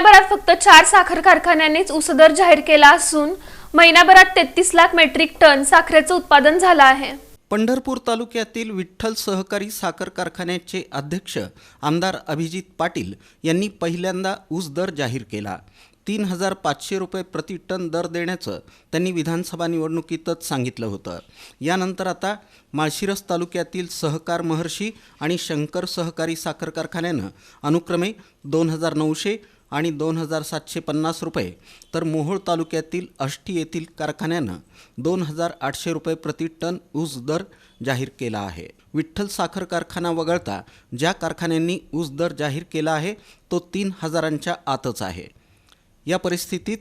महिन्याभरात फक्त चार साखर कारखान्यांनीच ऊस दर जाहीर केला असून महिन्याभरात तेहतीस लाख मेट्रिक टन साखरेचं उत्पादन झालं आहे. पंढरपूर तालुक्यातील विठ्ठल सहकारी साखर कारखान्याचे अध्यक्ष आमदार अभिजित पाटील यांनी पहिल्यांदा ऊस दर जाहीर केला. तीन हजार पाचशे रुपये प्रति टन दर देण्याचं त्यांनी विधानसभा निवडणुकीतच सांगितलं होतं. यानंतर आता माळशिरस तालुक्यातील सहकार महर्षी आणि शंकर सहकारी साखर कारखान्यानं अनुक्रमे दोन हजार नऊशे आणि दोन हजार सातशे पन्नास रुपये तर मोहोळ तालुक्यातील अष्टी येथील कारखान्यानं दोन हजार आठशे रुपये प्रति टन ऊस दर जाहीर केला आहे. विठ्ठल साखर कारखाना वगळता ज्या कारखान्यांनी ऊस दर जाहीर केला आहे तो तीन हजारांच्या आतच आहे. या परिस्थितीत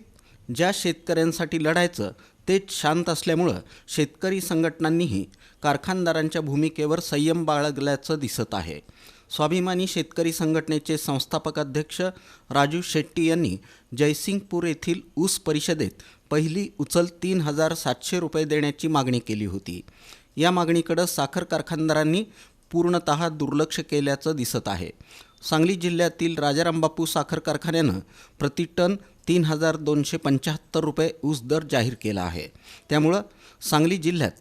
ज्या शेतकऱ्यांसाठी लढायचं तेच शांत असल्यामुळं शेतकरी संघटनांनीही कारखानदारांच्या भूमिकेवर संयम बाळगल्याचं दिसत आहे. स्वाभिमानी शेतकरी संघटनेचे संस्थापक अध्यक्ष राजू शेट्टी यांनी जयसिंगपूर येथील ऊस परिषदेत पहिली उचल तीन हजार सातशे रुपये देण्याची मागणी केली होती. या मागणीकडं साखर कारखानदारांनी पूर्णतः दुर्लक्ष केल्याचं दिसत आहे. सांगली जिल्ह्यातील राजारामबापू साखर कारखान्यानं प्रति टन तीन हजार दोनशे पंच्याहत्तर रुपये ऊस दर जाहीर केला आहे. त्यामुळं सांगली जिल्ह्यात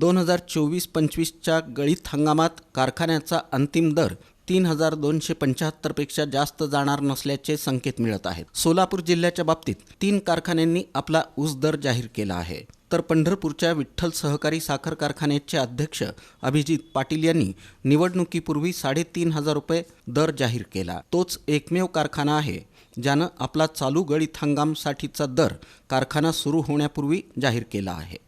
दोन हजार चोवीस पंचवीसच्या गळीत हंगामात कारखान्याचा अंतिम दर तीन हजार दोनशे पंच्याहत्तरपेक्षा जास्त जाणार नसल्याचे संकेत मिळत आहेत. सोलापूर जिल्ह्याच्या बाबतीत तीन कारखान्यांनी आपला ऊस दर जाहीर केला आहे. तर पंढरपूरच्या विठ्ठल सहकारी साखर कारखान्याचे अध्यक्ष अभिजित पाटील यांनी निवडणुकीपूर्वी साडेतीन हजार रुपये दर जाहीर केला. तोच एकमेव कारखाना आहे ज्यानं आपला चालू गळीत हंगामसाठीचा दर कारखाना सुरू होण्यापूर्वी जाहीर केला आहे.